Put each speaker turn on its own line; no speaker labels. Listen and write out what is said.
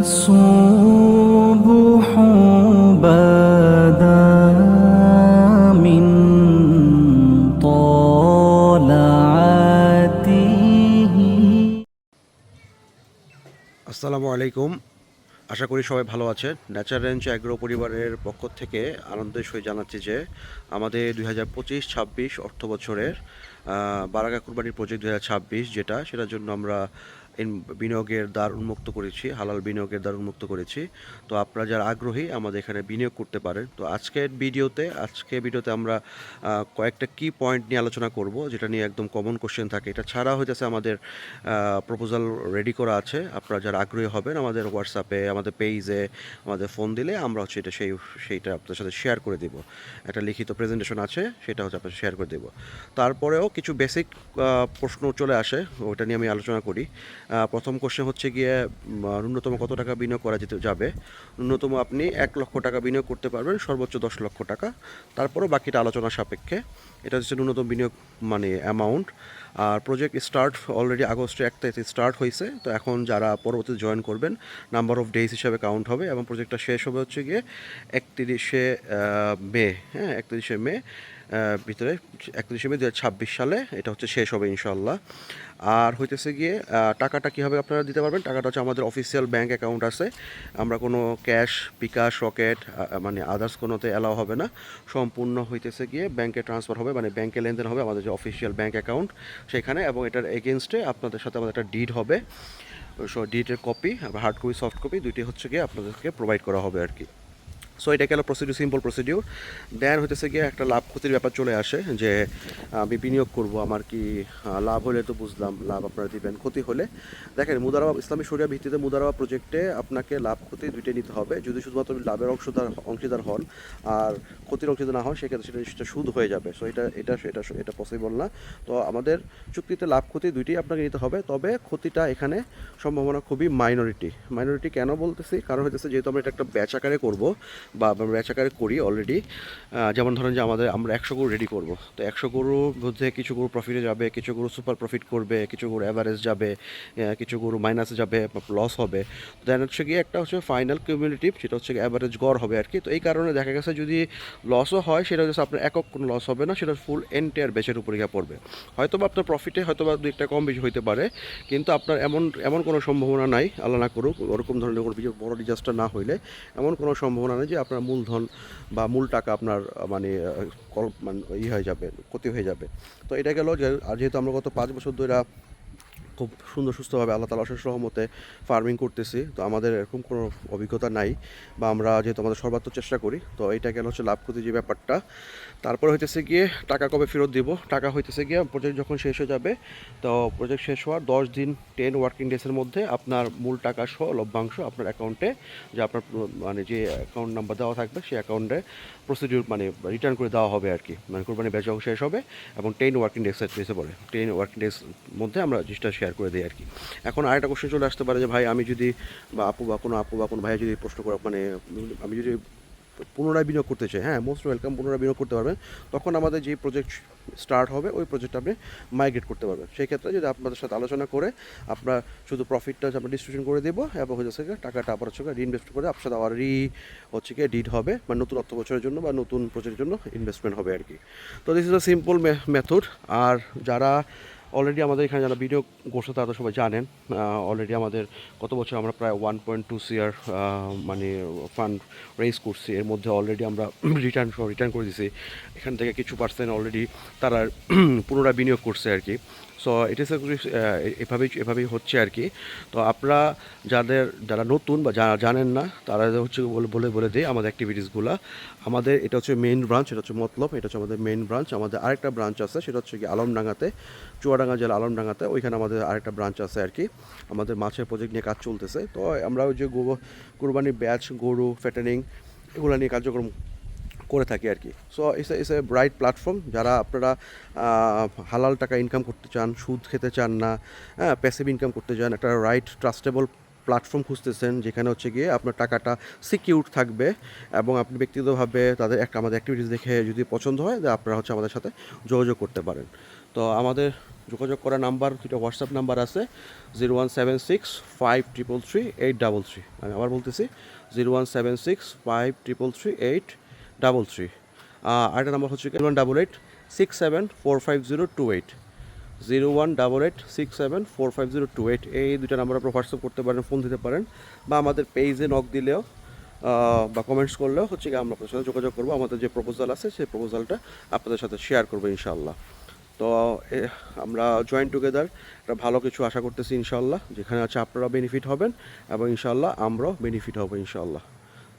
الصبح بدا من طلعته
আসসালামু আলাইকুম আশা করি সবাই ভালো আছেন ন্যাচার রেঞ্জ অ্যাগ্রো পরিবারের পক্ষ থেকে আনন্দের সহিত জানাচ্ছি যে আমাদের দুই হাজার পঁচিশ ছাব্বিশ অর্থ বছরের আহ, বারাগা কুরবানির প্রজেক্ট দুই হাজার ছাব্বিশ যেটা সেটার জন্য আমরা ইন- বিনিয়োগের দ্বার উন্মুক্ত করেছি, হালাল বিনিয়োগের দ্বার উন্মুক্ত করেছি। তো আপনারা যারা আগ্রহী, আমাদের এখানে বিনিয়োগ করতে পারেন। তো আজকের ভিডিওতে, আজকে ভিডিওতে আমরা কয়েকটা কি পয়েন্ট নিয়ে আলোচনা করব, যেটা নিয়ে একদম কমন কোশ্চেন থাকে। এটা ছাড়া হইতেছে আমাদের প্রপোজাল রেডি করা আছে। আপনারা যারা আগ্রহী হবেন, আমাদের হোয়াটসঅ্যাপে আমাদের পেজে আমাদের ফোন দিলে আমরা হচ্ছে এটা সেই, সেইটা আপনাদের সাথে শেয়ার করে দেব। একটা লিখিত প্রেজেন্টেশন আছে, সেটা হচ্ছে আপনাদের শেয়ার করে দেব। তারপরেও কিছু বেসিক প্রশ্ন চলে আসে, ওটা নিয়ে আমি আলোচনা করি। প্রথম কোশ্চেন হচ্ছে গিয়ে ন্যূনতম কত টাকা বিনিয়োগ করা যেতে যাবে? ন্যূনতম আপনি এক লক্ষ টাকা বিনিয়োগ করতে পারবেন, সর্বোচ্চ দশ লক্ষ টাকা। তারপরও বাকিটা আলোচনা সাপেক্ষে। এটা হচ্ছে ন্যূনতম বিনিয়োগ মানে অ্যামাউন্ট আর প্রজেক্ট স্টার্ট অলরেডি আগস্টে এক তারিখে স্টার্ট হয়েছে। তো এখন যারা পরবর্তীতে জয়েন করবেন নাম্বার অফ ডেজ হিসাবে কাউন্ট হবে এবং প্রজেক্টটা শেষ হবে হচ্ছে গিয়ে একত্রিশে মে। হ্যাঁ একত্রিশে মে। ভিতরে একত্রিশে মে দু ছাব্বিশ সালে, এটা হচ্ছে শেষ হবে ইনশাল্লাহ আর হইতেছে গিয়ে টাকাটা কীভাবে আপনারা দিতে পারবেন? টাকাটা হচ্ছে আমাদের অফিসিয়াল ব্যাঙ্ক অ্যাকাউন্ট আছে। আমরা কোনো ক্যাশ বিকাশ রকেট মানে আদার্স কোনোতে অ্যালাও হবে না। সম্পূর্ণ হইতেছে গিয়ে ব্যাংকে ট্রান্সফার হবে মানে ব্যাংকে লেনদেন হবে আমাদের যে অফিসিয়াল ব্যাঙ্ক অ্যাকাউন্ট সেখানে, এবং এটার এগেনস্টে আপনাদের সাথে আমাদের একটা ডিড হবে। So copy hard copy soft copy দুইটি হচ্ছে গিয়ে আপনাদেরকে প্রোভাইড করা হবে আর কি। সো এটা গেল প্রসিডিউর সিম্পল প্রসিডিউর দেন হইতেছে গিয়ে একটা লাভ ক্ষতির ব্যাপার চলে আসে যে আমি বিনিয়োগ করব, আমার কি লাভ হলে তো বুঝলাম, লাভ আপনারা দিবেন, ক্ষতি হলে। দেখেন মুদারাবা ইসলামী শরিয়া ভিত্তিতে মুদারাবা প্রজেক্টে আপনাকে লাভ, ক্ষতি দুইটাই নিতে হবে। যদি শুধুমাত্র লাভের অংশদার অংশীদার হন আর ক্ষতির অংশীদার না হন, সেক্ষেত্রে সেটা সেটা সুদ হয়ে যাবে। সো এটা এটা এটা এটা পসিবল না। তো আমাদের চুক্তিতে লাভ, ক্ষতি দুইটাই আপনাকে নিতে হবে। তবে ক্ষতিটা এখানে সম্ভাবনা খুবই মাইনরিটি মাইনরিটি কেন বলতেছি? কারণ হচ্ছে যেহেতু আমরা এটা একটা ব্যাচ আকারে করব বা আমরা ব্যাচ আকারে করি অলরেডি যেমন ধরেন যে আমাদের, আমরা একশো গরু রেডি করব। তো একশো গরুর মধ্যে কিছু গরু প্রফিটে যাবে, কিছু গরু সুপার প্রফিট করবে, কিছু গরু অ্যাভারেজ যাবে কিছু গরু মাইনাসে যাবে লস হবে। দেন হচ্ছে গিয়ে একটা হচ্ছে ফাইনাল কিউমুলেটিভ সেটা হচ্ছে অ্যাভারেজ গড় হবে আর কি। তো এই কারণে দেখা গেছে যদি লসও হয়, সেটা হচ্ছে আপনার একক কোনো লস হবে না, সেটা ফুল এন্টায়ার বেচের উপরে গিয়ে পড়বে। হয়তো বা আপনার প্রফিটে হয়তো বা দু একটা কম বেশি হইতে পারে, কিন্তু আপনার এমন এমন কোনো সম্ভাবনা নাই, আল্লাহ না করুক, ওরকম ধরনের কোনো বড় ডিজাস্টার না হইলে, এমন কোনো সম্ভাবনা নেই যে আপনার মূলধন বা মূল টাকা আপনার মানে মানে ই হয়ে যাবে, ক্ষতি হয়ে যাবে। তো এটা গেল আর যেহেতু আমরা গত পাঁচ বছর ধরে খুব সুন্দর সুস্থভাবে আল্লাহ তালা অশেষ সহমতে ফার্মিং করতেছি। তো আমাদের এরকম কোনো অভিজ্ঞতা নাই বা আমরা যেহেতু আমাদের সর্বাত্মক চেষ্টা করি, তো এইটা গেল হচ্ছে লাভ ক্ষতি যে ব্যাপারটা। তারপরে হইতেছে গিয়ে টাকা কবে ফেরত দিব? টাকা হইতেছে গিয়ে প্রজেক্ট যখন শেষ হয়ে যাবে, তো প্রজেক্ট শেষ হওয়ার দশ দিন টেন ওয়ার্কিং ডেজের মধ্যে আপনার মূল টাকা সহ লভ্যাংশ আপনার অ্যাকাউন্টে যে আপনার মানে যে অ্যাকাউন্ট নাম্বার দেওয়া থাকবে, সেই অ্যাকাউন্টে প্রসিডিউর মানে রিটার্ন করে দেওয়া হবে আর কি মানে কোরবানি ব্যাচ শেষ হবে এবং টেন ওয়ার্কিং ডেজ ডেসে বলে টেন ওয়ার্কিং ডেজ মধ্যে আমরা জিনিসটা শেয়ার করে দেয় আর কি। এখন আরেকটা কোশ্চেন চলে আসতে পারে যে, ভাই, আমি যদি বা আপু বা কোনো আপু বা কোনো ভাইয়া যদি প্রশ্ন করে মানে আমি যদি পুনরায় বিনিয়োগ করতে চাই হ্যাঁ মোস্ট ওয়েলকাম পুনরায় বিনিয়োগ করতে পারবেন, তখন আমাদের যে প্রজেক্ট স্টার্ট হবে, ওই প্রজেক্ট আপনি মাইগ্রেট করতে পারবেন। সেই ক্ষেত্রে যদি আপনাদের সাথে আলোচনা করে, আমরা শুধু প্রফিটটা আমরা ডিস্ট্রিবিউশন করে দেবো এবং হচ্ছে টাকাটা আবার হচ্ছে রিইনভেস্ট করে আপনার সাথে আবার রি হচ্ছে গিয়ে ডিড হবে, বা নতুন অর্থ বছরের জন্য বা নতুন প্রজেক্টের জন্য ইনভেস্টমেন্ট হবে আর কি। তো this is a simple method আর যারা অলরেডি আমাদের এখানে যারা ভিডিও করছে তারা সবাই জানেন। অলরেডি আমাদের গত বছর আমরা প্রায় ওয়ান পয়েন্ট টু সিয়ার মানে ফান্ড রেজ করছি। এর মধ্যে অলরেডি আমরা রিটার্ন রিটার্ন করে দিছি। এখান থেকে কিছু পার্সেন্ট অলরেডি তারা পুনরায় বিনিয়োগ করছে আর কি। সো ইট ইস এভাবেই এভাবেই হচ্ছে আর কি। তো আপনারা যাদের, যারা নতুন বা যারা জানেন না, তারা হচ্ছে বলে বলে দিই আমাদের অ্যাক্টিভিটিসগুলো আমাদের, এটা হচ্ছে মেইন ব্রাঞ্চ এটা হচ্ছে মতলব, এটা হচ্ছে আমাদের মেইন ব্রাঞ্চ আমাদের আরেকটা ব্রাঞ্চ আছে, সেটা হচ্ছে কি আলমডাঙ্গাতে, চুয়াডাঙ্গা জেলা আলমডাঙ্গাতে, ওইখানে আমাদের আরেকটা ব্রাঞ্চ আছে আর কি। আমাদের মাছের প্রজেক্ট নিয়ে কাজ চলতেছে। তো আমরা ওই যে গো কুরবানির ব্যাচ গরু ফ্যাটেনিং এগুলো নিয়ে কার্যক্রম করে থাকি আর কি। So it's a bright platform যারা আপনারা হালাল টাকা ইনকাম করতে চান, সুদ খেতে চান না হ্যাঁ প্যাসিভ ইনকাম করতে চান, একটা রাইট ট্রাস্টেবল প্ল্যাটফর্ম খুঁজতেছেন, যেখানে হচ্ছে গিয়ে আপনার টাকাটা সিকিউর থাকবে এবং আপনি ব্যক্তিগতভাবে তাদের একটা আমাদের অ্যাক্টিভিটিস দেখে যদি পছন্দ হয় আপনারা হচ্ছে আমাদের সাথে যোগাযোগ করতে পারেন। তো আমাদের যোগাযোগ করার নাম্বার দুটো হোয়াটসঅ্যাপ নাম্বার আছে zero one seven six five triple three eight double three আমি আবার বলতেছি zero one seven six five triple three eight double three আরেকটা নাম্বার হচ্ছে one double eight six seven four five zero two eight zero one double eight six seven four five zero two eight এই দুটা number আপনারা WhatsApp করতে পারেন phone দিতে পারেন, বা আমাদের পেজে নক দিলেও বা কমেন্টস করলেও হচ্ছে কি আমরা আপনাদের সাথে যোগাযোগ করব। আমাদের যে প্রপোজাল আছে, সেই প্রপোজালটা আপনাদের সাথে শেয়ার করব ইনশাল্লাহ তো আমরা জয়েন্ট টুগেদার একটা ভালো কিছু আশা করতেছি ইনশাল্লাহ যেখানে আছে আপনারা বেনিফিট হবেন, এবং ইনশাল্লাহ আমরাও বেনিফিট হব ইনশাল্লাহ